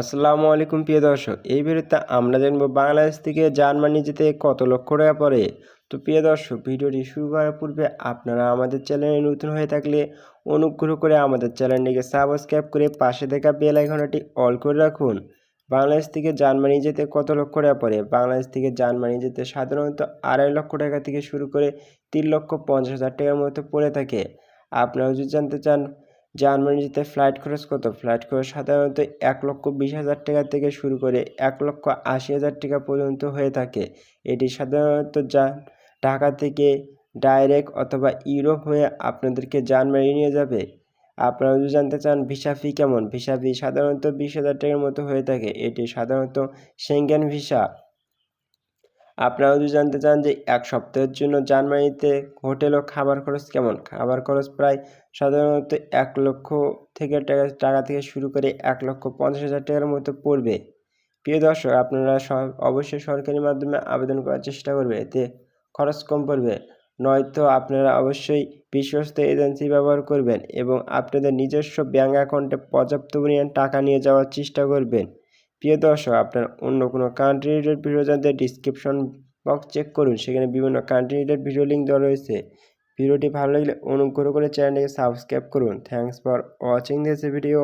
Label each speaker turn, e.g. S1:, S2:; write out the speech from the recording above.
S1: আসসালামু আলাইকুম, প্রিয় দর্শক। এই ভিডিওতে আমরা জানব বাংলাদেশ থেকে জার্মানি যেতে কত লক্ষ টাকা পড়ে। তো প্রিয় দর্শক, ভিডিওটি শুরু করার পূর্বে আপনারা আমাদের চ্যানেলে নতুন হয়ে থাকলে অনুগ্রহ করে আমাদের চ্যানেলটিকে সাবস্ক্রাইব করে পাশে থাকা বেল আইকনটি অল করে রাখুন। বাংলাদেশ থেকে জার্মানি যেতে কত লক্ষ টাকা পড়ে? বাংলাদেশ থেকে জার্মানি যেতে সাধারণত আড়াই লক্ষ টাকা থেকে শুরু করে তিন লক্ষ পঞ্চাশ হাজার টাকার মতো পড়ে থাকে। আপনারা যদি জানতে চান জার্মানি যেতে ফ্লাইট খরচ কত? ফ্লাইট খরচ সাধারণত এক লক্ষ বিশ হাজার টাকা থেকে শুরু করে এক লক্ষ আশি হাজার টাকা পর্যন্ত হয়ে থাকে। এটি সাধারণত যা ঢাকা থেকে ডাইরেক্ট অথবা ইউরোপ হয়ে আপনাদেরকে জার্মানি নিয়ে যাবে। আপনারা যদি জানতে চান ভিসা ফি কেমন? ভিসা ফি সাধারণত বিশ হাজার টাকার মতো হয়ে থাকে। এটি সাধারণত সেঙ্গেন ভিসা আপনারা যদি জানতে চান যে এক সপ্তাহের জন্য জার্মানিতে হোটেল ও খাবার খরচ কেমন? খাবার খরচ প্রায় সাধারণত এক লক্ষ থেকে টাকা থেকে শুরু করে এক লক্ষ পঞ্চাশ হাজার টাকার মতো পড়বে। প্রিয় দর্শক, আপনারা অবশ্যই সরকারি মাধ্যমে আবেদন করার চেষ্টা করবে। এতে খরচ কম পড়বে। নয়তো আপনারা অবশ্যই বিশ্বস্ত এজেন্সি ব্যবহার করবেন এবং আপনাদের নিজস্ব ব্যাঙ্ক অ্যাকাউন্টে পর্যাপ্ত পরিমাণ টাকা নিয়ে যাওয়ার চেষ্টা করবেন। প্রিয় দর্শক, আপনার অন্য কোনো কান্ট্রি রিলেটেড ভিডিও জানতে ডিসক্রিপশন বক্স চেক করুন। সেখানে বিভিন্ন কান্ট্রি রিলেটেড ভিডিও লিঙ্ক দেওয়া রয়েছে। ভিডিওটি ভালো লাগলে অনুগ্রহ করে চ্যানেলটিকে সাবস্ক্রাইব করুন। Thanks for watching this video